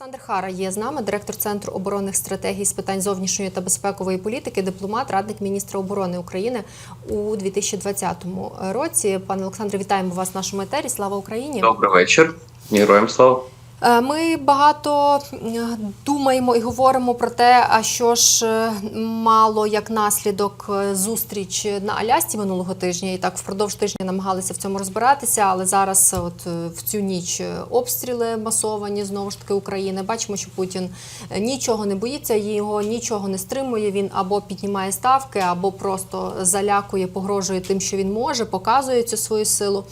Олександр Хара є з нами, директор Центру оборонних стратегій з питань зовнішньої та безпекової політики, дипломат, радник міністра оборони України у 2020 році. Пане Олександре, вітаємо вас в нашому етері. Слава Україні! Добрий вечір. Героям слава. Е, Ми багато думаємо і говоримо про те, а що ж е, мало як наслідок е, зустріч на Алясці минулого тижня, і так впродовж тижня намагалися в цьому розбиратися. Але зараз, от в цю ніч, обстріли масовані знову ж таки України. Бачимо, що Путін нічого не боїться, його нічого не стримує. Він або піднімає ставки, або просто залякує, погрожує тим, що він може, показує цю свою силу.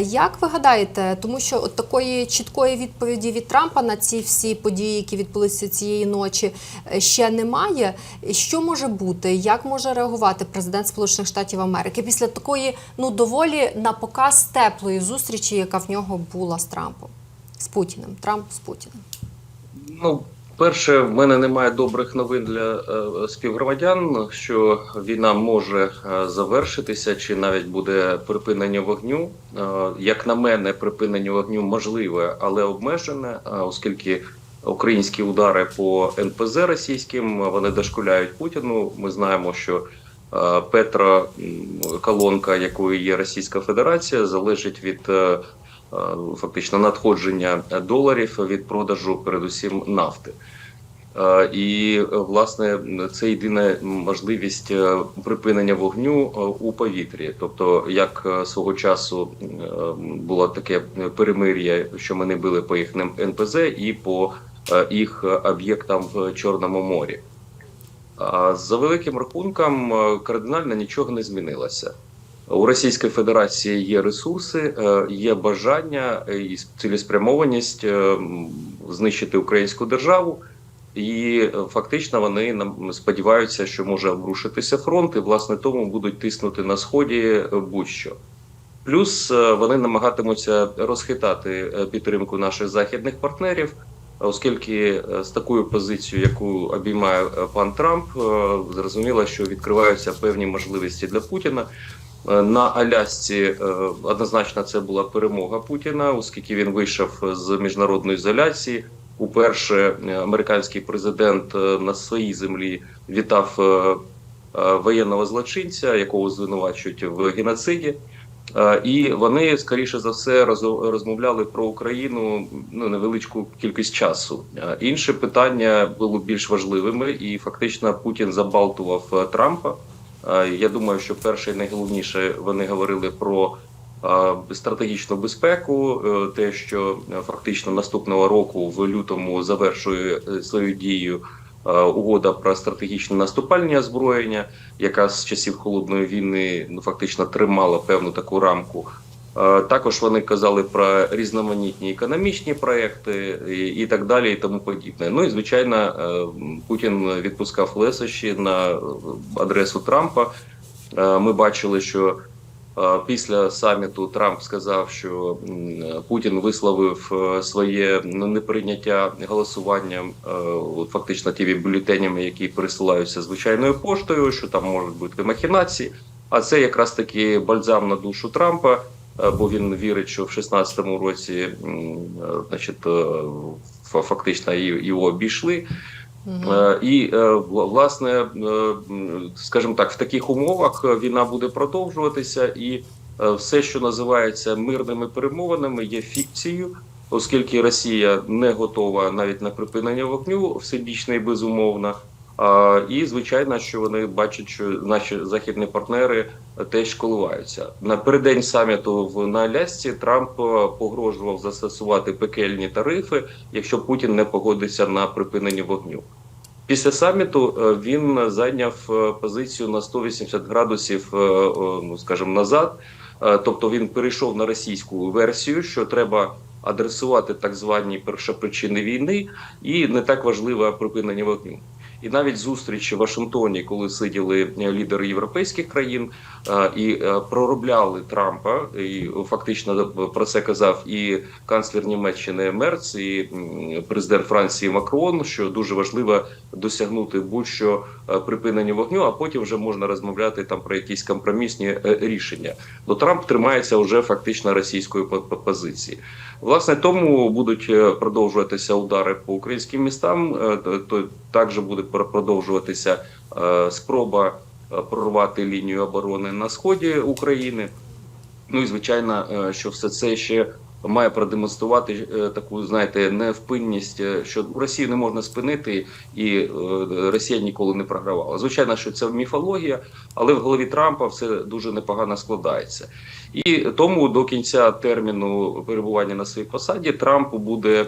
Як ви гадаєте, тому що от такої чіткої відповіді від Трампа на ці всі події, які відбулися цієї ночі, е, ще немає. Що може бути? Як може реагувати президент Сполучених Штатів Америки після такої ну доволі на показ теплої зустрічі, яка в нього була з Трампом, з Путіним? Трамп з Путіним. Ну, перше, в мене немає добрих новин для е, співгромадян, що війна може е, завершитися, чи навіть буде припинення вогню. Е, як на мене, припинення вогню можливе, але обмежене, е, оскільки українські удари по НПЗ російським вони дошкуляють Путіну. Ми знаємо, що е, Петро м, колонка, якою є Російська Федерація, залежить від. е, е, Фактично надходження доларів від продажу, передусім нафти. Е, І е, власне це єдина можливість е, припинення вогню е, у повітрі. Тобто, як е, свого часу е, було таке перемир'я, що ми не били по їх НПЗ і по е, їх об'єктам в Чорному морі. А За великим рахунком е, кардинально нічого не змінилося. У Російської Федерації є ресурси, е, є бажання е, і цілеспрямованість е, знищити українську державу, і фактично вони сподіваються, що може обрушитися фронт, і власне тому будуть тиснути на сході будь-що. Плюс вони намагатимуться розхитати підтримку наших західних партнерів, оскільки з такою позицією, яку обіймає пан Трамп, зрозуміло, що відкриваються певні можливості для Путіна. Е, На Алясці е, однозначно це була перемога Путіна, оскільки він вийшов з міжнародної ізоляції. Уперше е, американський президент на своїй землі вітав воєнного злочинця, якого звинувачують в геноциді. І вони скоріше за все роз- розмовляли про Україну ну невеличку кількість часу. Інше питання було більш важливими, і фактично Путін забалтував Трампа. Е, Я думаю, що перше і найголовніше вони говорили про е, стратегічну безпеку, е, те, що фактично наступного року в лютому завершує свою дію угода про стратегічне наступальне озброєння, яка з часів холодної війни ну фактично тримала певну таку рамку. Е, Також вони казали про різноманітні економічні проекти і, так далі, і тому подібне. Ну і звичайно, е, Путін відпускав лесощі на адресу Трампа. Е, Ми бачили, що після саміту Трамп сказав, що Путін висловив своє ну, неприйняття голосуванням фактично тими бюлетенями, які пересилаються звичайною поштою, що там можуть бути махінації. А це якраз таки бальзам на душу Трампа. Е, Бо він вірить, що в 16-му році, е, значить, е, фактично його обійшли. Е, І власне, скажімо так, в таких умовах війна буде продовжуватися, і все, що називається мирними перемовинами, є фікцією, оскільки Росія не готова навіть на припинення вогню всебічно і безумовно. І звичайно, що вони бачать, що наші західні партнери теж коливаються. Напередодні саміту в на Алясці Трамп е, погрожував застосувати пекельні тарифи, якщо Путін не погодиться на припинення вогню. Після саміту е, він зайняв е, позицію на 180 градусів, ну скажімо, назад. Тобто він перейшов на російську версію, що треба адресувати так звані першопричини війни, і не так важливе припинення вогню. І навіть зустріч в Вашингтоні, коли сиділи е, лідери європейських країн е, і е, проробляли Трампа, і фактично про це казав і канцлер Німеччини Мерц, і президент Франції Макрон, що дуже важливо досягнути будь-що е, припинення вогню, а потім вже можна розмовляти там про якісь компромісні е, рішення. Ну Трамп тримається вже фактично російської по- по- позиції. Власне, тому будуть е, продовжуватися удари по українським містам. то- також буде пр- продовжуватися спроба прорвати лінію оборони на сході України. Ну і звичайно, що все це ще має продемонструвати е, таку, знаєте, невпинність, е, що Росію не можна спинити, і е, Росія ніколи не програвала. Звичайно, що це міфологія, але в голові Трампа все дуже непогано складається. І тому до кінця терміну перебування на своїй посаді Трампу буде.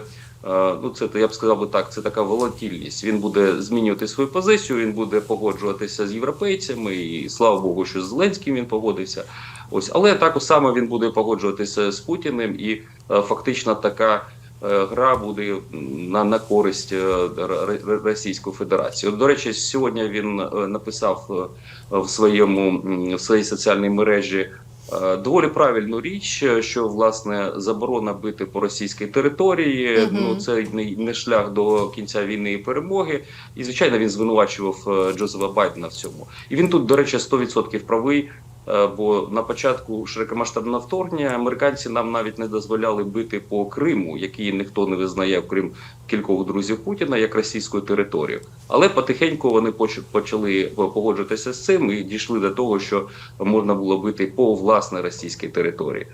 Ну, це я б сказав би так. Це така волатільність. Він буде змінювати свою позицію. Він буде погоджуватися з європейцями, і слава Богу, що з Зеленським він погодився. Ось, але також само він буде погоджуватися з Путіним, і е, фактично така е, гра буде на, на користь е, Російської Федерації. До речі, сьогодні він е, написав е, в своєму в своїй соціальній мережі. е, Доволі правильну річ, е, що власне заборона бити по російській території. Мгм. Ну це не, шлях до кінця війни і перемоги. І звичайно, він звинувачував е, Джозефа Байдена в цьому. І він тут, до речі, 100% правий. Е, Бо на початку широкомасштабного вторгнення американці нам навіть не дозволяли бити по Криму, який ніхто не визнає крім кількох друзів Путіна як російською територією. Але потихеньку вони поч- почали погоджуватися з цим і дійшли до того, що можна було бити по власне російській території.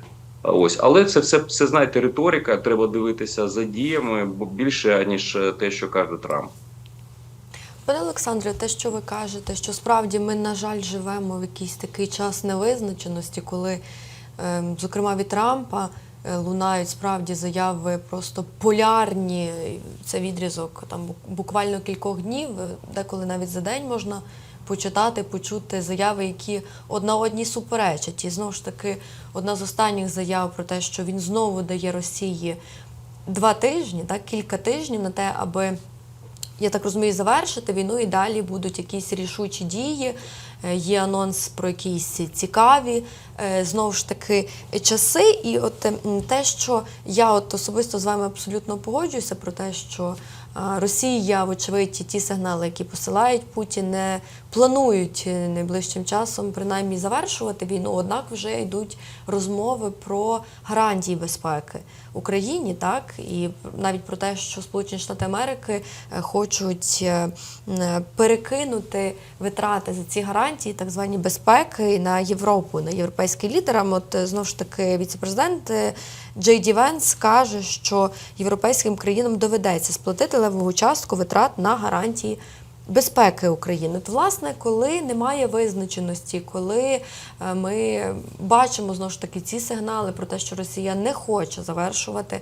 Ось, але це все, все знаєте, риторика. Треба дивитися за діями більше ніж те, що каже Трамп. Пане Олександре, те, що ви кажете, що справді ми, на жаль, живемо в якийсь такий час невизначеності, коли, ем, зокрема, від Трампа е, лунають справді заяви просто полярні. Це відрізок там буквально кількох днів, е, деколи навіть за день можна почитати, почути заяви, які одна одній суперечать. І знову ж таки, одна з останніх заяв про те, що він знову дає Росії два тижні, так, кілька тижнів на те, аби я так розумію, завершити війну і далі будуть якісь рішучі дії. Е, Є анонс про якісь цікаві е, знову ж таки часи. І от те, що я от особисто з вами абсолютно погоджуюся про те, що Росія, вочевидь, ті сигнали, які посилають Путін, не планують е, найближчим часом принаймні завершувати війну. Однак вже йдуть розмови про гарантії безпеки Україні, так і навіть про те, що Сполучені Штати Америки е, хочуть е, перекинути витрати за ці гарантії, так звані безпеки, на Європу, на європейським лідерам. От знову ж таки, віцепрезидент Джей Ді Венс каже, що європейським країнам доведеться сплатити левову частку витрат на гарантії. Безпеки України, От, власне, коли немає визначеності, коли е, ми бачимо знову ж таки ці сигнали про те, що Росія не хоче завершувати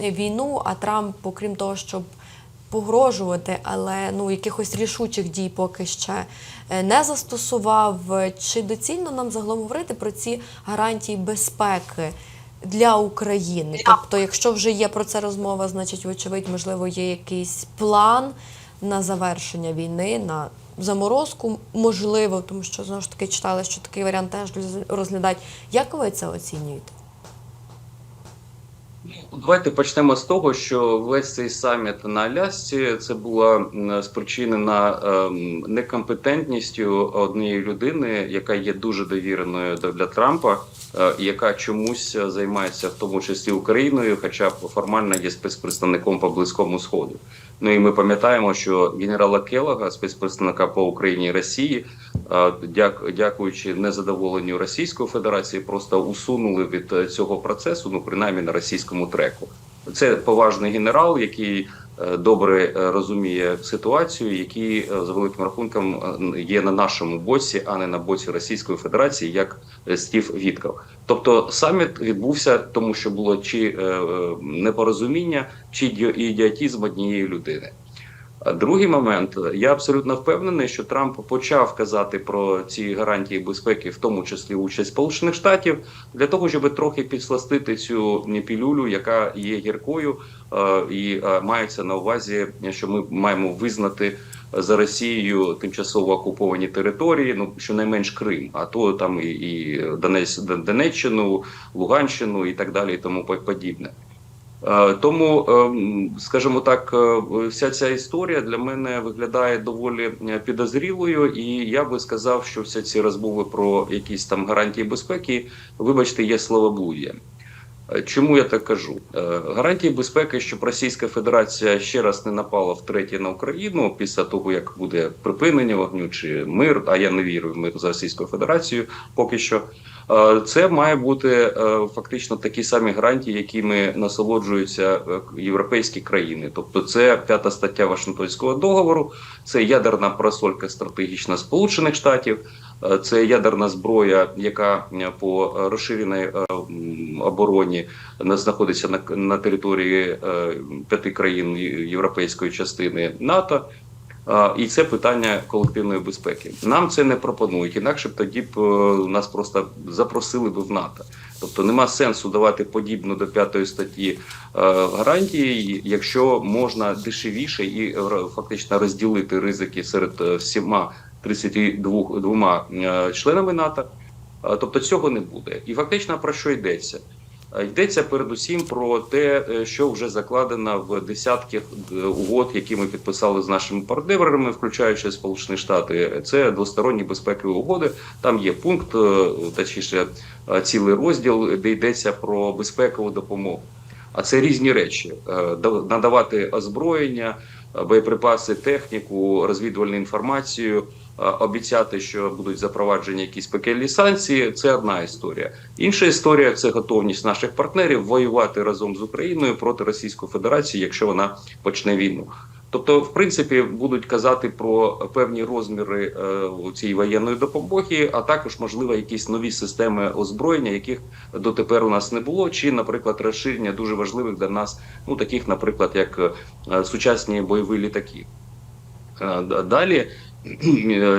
війну, а Трамп, окрім того, щоб погрожувати, але ну якихось рішучих дій поки ще е, не застосував. Чи доцільно нам загалом говорити про ці гарантії безпеки? Для України, тобто, якщо вже є про це розмова, значить, вочевидь, можливо, є якийсь план на завершення війни, на заморозку, можливо, тому що знову ж таки читали, що такий варіант теж розглядають. Як ви це оцінюєте? Давайте почнемо з того, що весь цей саміт на Алясці це була спричинена ем, некомпетентністю однієї людини, яка є дуже довіреною до- для Трампа, е, яка чомусь займається в тому числі Україною, хоча формально є спецпредставником по близькому сходу. Ну і ми пам'ятаємо, що генерала Келога, спецпредставника по Україні і Росії, дяк- дякуючи незадоволенню Російської Федерації, просто усунули від е, цього процесу, ну принаймні на російському треку. Це поважний генерал, який добре е, розуміє ситуацію, який е, за великим рахунком е, є на нашому боці, а не на боці Російської Федерації, як е, Стів Віткав. Тобто саміт відбувся, тому що було чи е, е, непорозуміння, чи іді- ідіотізм однієї людини. Другий момент, я абсолютно впевнений, що Трамп почав казати про ці гарантії безпеки, в тому числі участь Сполучених Штатів, для того, щоб трохи підсластити цю пілюлю, яка є гіркою, е, і е, мається на увазі, що ми маємо визнати за Росією тимчасово окуповані території, ну щонайменш Крим, а то там і, Донець, Донеччину, Луганщину і так далі, і тому по- подібне. Е, Тому, ем, скажімо так, е, вся ця історія для мене виглядає доволі е, підозрілою, і я би сказав, що всі ці розмови про якісь там гарантії безпеки, вибачте, є словоблуддя. Чому я так кажу? Гарантії безпеки, щоб Російська Федерація ще раз не напала втретє на Україну після того, як буде припинення вогню чи мир, а я не вірю в мир з Російською Федерацією поки що. Е, Це має бути е, фактично такі самі гарантії, якими насолоджуються е, європейські країни. Тобто, це п'ята стаття Вашингтонського договору, це ядерна парасолька стратегічна Сполучених Штатів, це ядерна зброя, яка по розширеній обороні на- знаходиться на, на території п'яти країн європейської частини НАТО. І це питання колективної безпеки. Нам це не пропонують, інакше б тоді б е, нас просто запросили б в НАТО. Тобто нема сенсу давати подібну до п'ятої статті е, гарантії, якщо можна дешевіше і е, фактично розділити ризики серед всіма 32 двома, е, членами НАТО. Тобто цього не буде. І фактично про що йдеться? Е, Йдеться передусім про те, е, що вже закладено в десятках е, угод, які ми підписали з нашими партнерами, включаючи Сполучені Штати. Це двосторонні безпекові угоди. Там є пункт, точніше, цілий розділ, де йдеться про безпекову допомогу. А це різні речі: надавати озброєння, боєприпаси, техніку, розвідувальну інформацію. Е, Обіцяти, що будуть запроваджені якісь пекельні санкції, це одна історія. Інша історія це готовність наших партнерів воювати разом з Україною проти Російської Федерації, якщо вона почне війну. Тобто, в принципі, будуть казати про певні розміри е, цієї воєнної допомоги, а також можливо якісь нові системи озброєння, яких дотепер у нас не було, чи, наприклад, розширення дуже важливих для нас, ну таких, наприклад, як е, сучасні бойові літаки. Е, Далі,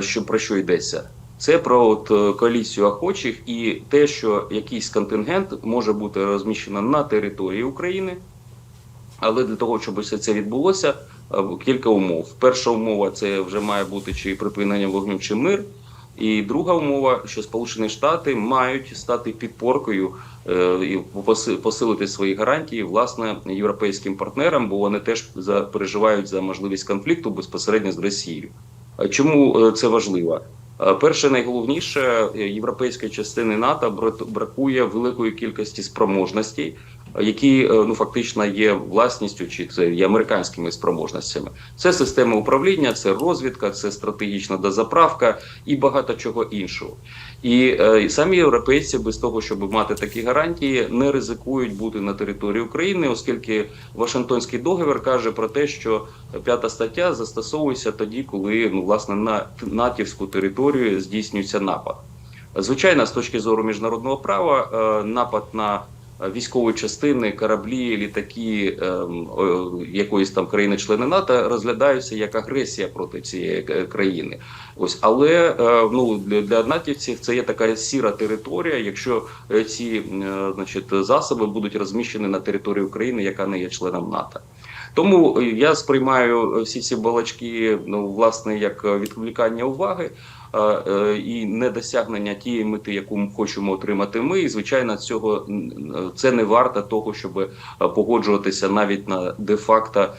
що про що йдеться? Це про от е, коаліцію охочих і те, що якийсь контингент може бути розміщено на території України, але для того, щоб все це відбулося, е, кілька умов. Перша умова це вже має бути чи припинення вогню, чи мир. І друга умова, що Сполучені Штати мають стати підпоркою е, і посилити свої гарантії власне європейським партнерам, бо вони теж переживають за можливість конфлікту безпосередньо з Росією. А Чому е, це важливо? Е, Перше, найголовніше, е, європейської частини НАТО бра- бракує великої кількості спроможностей, е, які е, ну фактично є власністю, чи це є американськими спроможностями. Це система управління, це розвідка, це стратегічна дозаправка і багато чого іншого. І е, самі європейці без того, щоб мати такі гарантії, не ризикують бути на території України, оскільки Вашингтонський договір каже про те, що п'ята стаття застосовується тоді, коли ну власне на натівську територію здійснюється напад. Звичайно, з точки зору міжнародного права, е, напад на військові частини, кораблі, літаки ем, якоїсь там країни-члени НАТО розглядаються як агресія проти цієї е, країни. Ось, але е, ну для, натівців це є така сіра територія. Якщо е, ці е, значить засоби будуть розміщені на території України, яка не є членом НАТО. Тому е, я сприймаю всі ці балачки, ну власне, як е, відволікання уваги е, не і недосягнення тієї мети, яку ми хочемо отримати. Ми і звичайно, цього це не варто того, щоб е, погоджуватися навіть на де-факто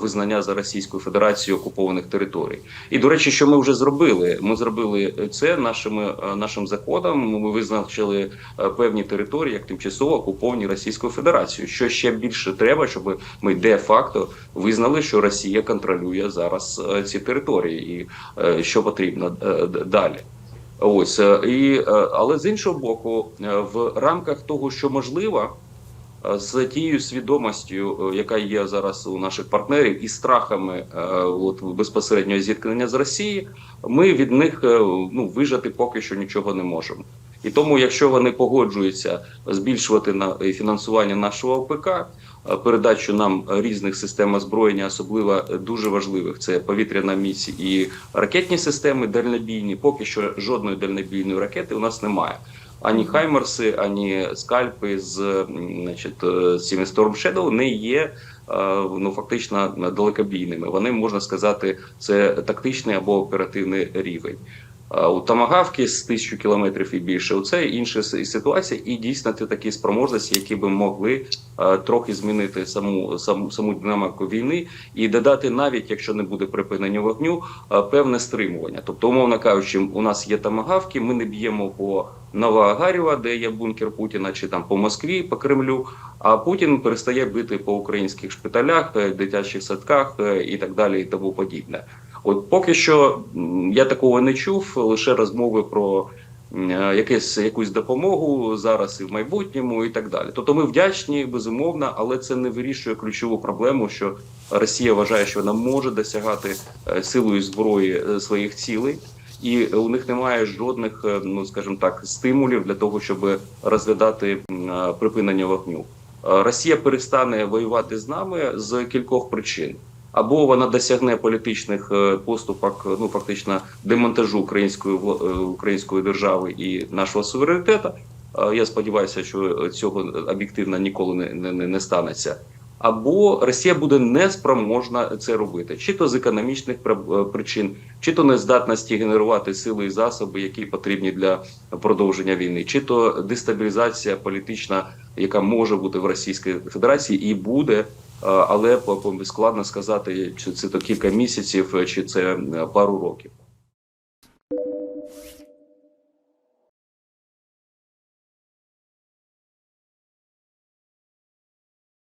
визнання за Російською Федерацією окупованих територій. І до речі, що ми вже зробили? Ми зробили це нашими е, нашим законом. Ми визначили е, певні території як тимчасово окуповані Російською Федерацією. Що ще більше треба, щоб ми де-факто визнали, що Росія контролює зараз е, ці території, і е, що потрібно е, далі. Ось е, і е, але з іншого боку, е, в рамках того, що можливо. Е, З тією свідомістю, е, яка є зараз у наших партнерів, і страхами е, от безпосереднього зіткнення з Росією, ми від них ну вижати поки що нічого не можемо. І тому, якщо вони погоджуються збільшувати на фінансування нашого ОПК, передачу нам різних систем озброєння, особливо дуже важливих, це повітряна міць і ракетні системи дальнобійні. Поки що жодної дальнобійної ракети у нас немає. Ані Хаймерси, ані скальпи з значить, е, Storm Shadow не є ну фактично далекобійними. Вони можна сказати, це тактичний або оперативний рівень. У Тамагавки з тисячу кілометрів і більше. Це інша ситуація, і дійсно це такі спроможності, які би могли е, трохи змінити саму саму саму динаміку війни і додати, навіть якщо не буде припинення вогню, е, певне стримування. Тобто, умовно кажучи, у нас є тамагавки, ми не б'ємо по Новоагарєва, де є бункер Путіна, чи там по Москві, по Кремлю. А Путін перестає бити по українських шпиталях, е, дитячих садках е, і так далі, і тому подібне. От поки що я такого не чув, лише розмови про е, якесь якусь допомогу зараз і в майбутньому, і так далі. Тобто ми вдячні, безумовно, але це не вирішує ключову проблему, що Росія вважає, що вона може досягати силою зброї своїх цілей. І у них немає жодних, е, ну скажімо так, стимулів для того, щоб розглядати е, припинення вогню. Е, Росія перестане воювати з нами з кількох причин. Або вона досягне політичних поступок, ну фактично демонтажу української української держави і нашого суверенітету. Я сподіваюся, що цього об'єктивно ніколи не, не- не станеться. Або Росія буде неспроможна це робити, чи то з економічних е, причин, чи то нездатності генерувати сили і засоби, які потрібні для продовження війни, чи то дестабілізація політична, яка може бути в Російській Федерації і буде, е, але складно сказати, чи це то кілька місяців, чи це е, пару років.